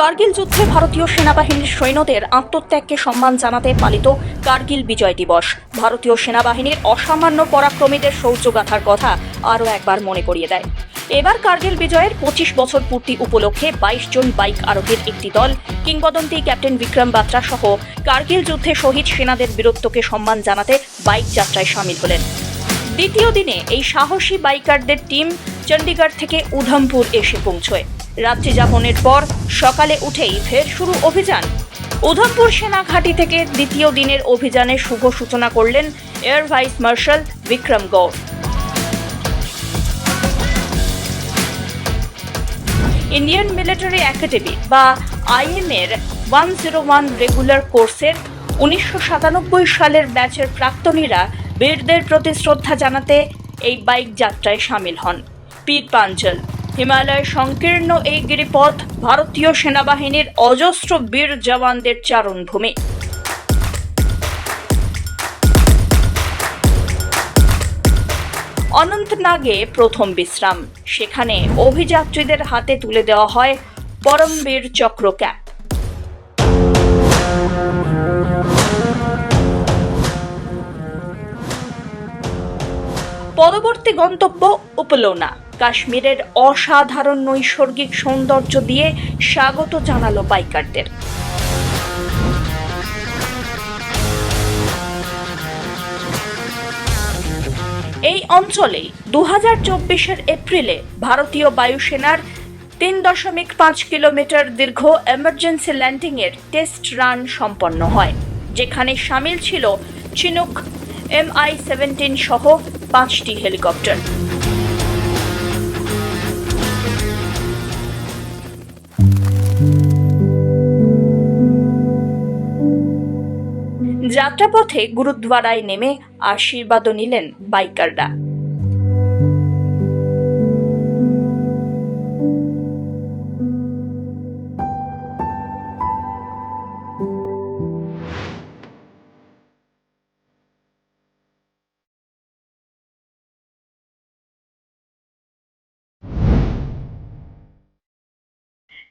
কার্গিল যুদ্ধে ভারতীয় সেনাবাহিনীর সৈন্যদের আত্মত্যাগকে সম্মান জানাতে পালিত কার্গিল বিজয় দিবস। ভারতীয় সেনাবাহিনীর অসামান্য পরাক্রমীদের শৌর্যগাথার কথা আরও একবার মনে করিয়ে দেয়। এবার কার্গিল বিজয়ের পঁচিশ বছর পূর্তি উপলক্ষে বাইশ জন বাইক আরোহীর একটি দল, কিংবদন্তি ক্যাপ্টেন বিক্রম বাত্রা সহ কার্গিল যুদ্ধে শহীদ সেনাদের বীরত্বকে সম্মান জানাতে বাইক যাত্রায় সামিল হলেন। দ্বিতীয় দিনে এই সাহসী বাইকারদের টিম চণ্ডীগড় থেকে উধমপুর এসে পৌঁছয়। রাত্রি যাপনের পর সকালে উঠেই ফের শুরু অভিযান। উধমপুর সেনা ঘাঁটি থেকে দ্বিতীয় দিনের অভিযানের শুভ সূচনা করলেন air vice marshal Vikram Gaur Indian military academy বা আইএমের ওয়ান জিরো ওয়ান রেগুলার কোর্সের উনিশশো সাতানব্বই সালের ব্যাচের প্রাক্তনীরা বীরদের প্রতি শ্রদ্ধা জানাতে এই বাইক যাত্রায় সামিল হন। পীর পাঞ্চল হিমালয়ের সংকীর্ণ এই গিরিপথ ভারতীয় সেনাবাহিনীর অজস্র বীর জওয়ানদের চারণভূমি। অনন্তনাগে প্রথম বিশ্রাম। সেখানে অভিযাত্রীদের হাতে তুলে দেওয়া হয় পরমবীর চক্র ক্যাপ পরবর্তী গন্তব্য উপলোনা। কাশ্মীরের অসাধারণ নৈসর্গিক সৌন্দর্য দিয়ে স্বাগত জানালো বাইকারদের। এই অঞ্চলে দু হাজার চব্বিশের এপ্রিলে ভারতীয় বায়ুসেনার তিন দশমিক পাঁচ কিলোমিটার দীর্ঘ এমার্জেন্সি ল্যান্ডিংয়ের টেস্ট রান সম্পন্ন হয়, যেখানে সামিল ছিল চিনুক এমআই সেভেন্টিন সহ পাঁচটি হেলিকপ্টার। যাত্রাপথে গুরুদ্বারায় নেমে আশীর্বাদও নিলেন বাইকাররা।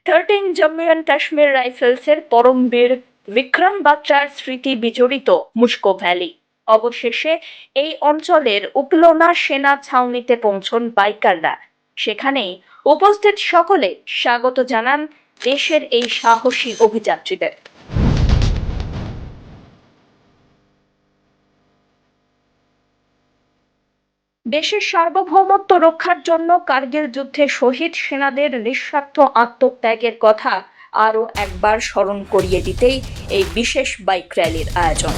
থার্টিন জম্মু অ্যান্ড কাশ্মীর রাইফেলসের পরমবীর বিক্রম বাচ্চার স্মৃতি বিজড়িত মুস্কো ভ্যালি। অবশেষে এই অঞ্চলের উপলোনা সেনা ছাউনিতে পৌঁছন বাইকাররা। সেখানেই উপস্থিত সকলে স্বাগত জানান দেশের এই সাহসী অভিযাত্রীদের। দেশের সার্বভৌমত্ব রক্ষার জন্য কার্গিল যুদ্ধে শহীদ সেনাদের নিঃস্বার্থ আত্মত্যাগের কথা আরও একবার স্মরণ করিয়ে দিতেই এই বিশেষ বাইক র্যালির আয়োজন।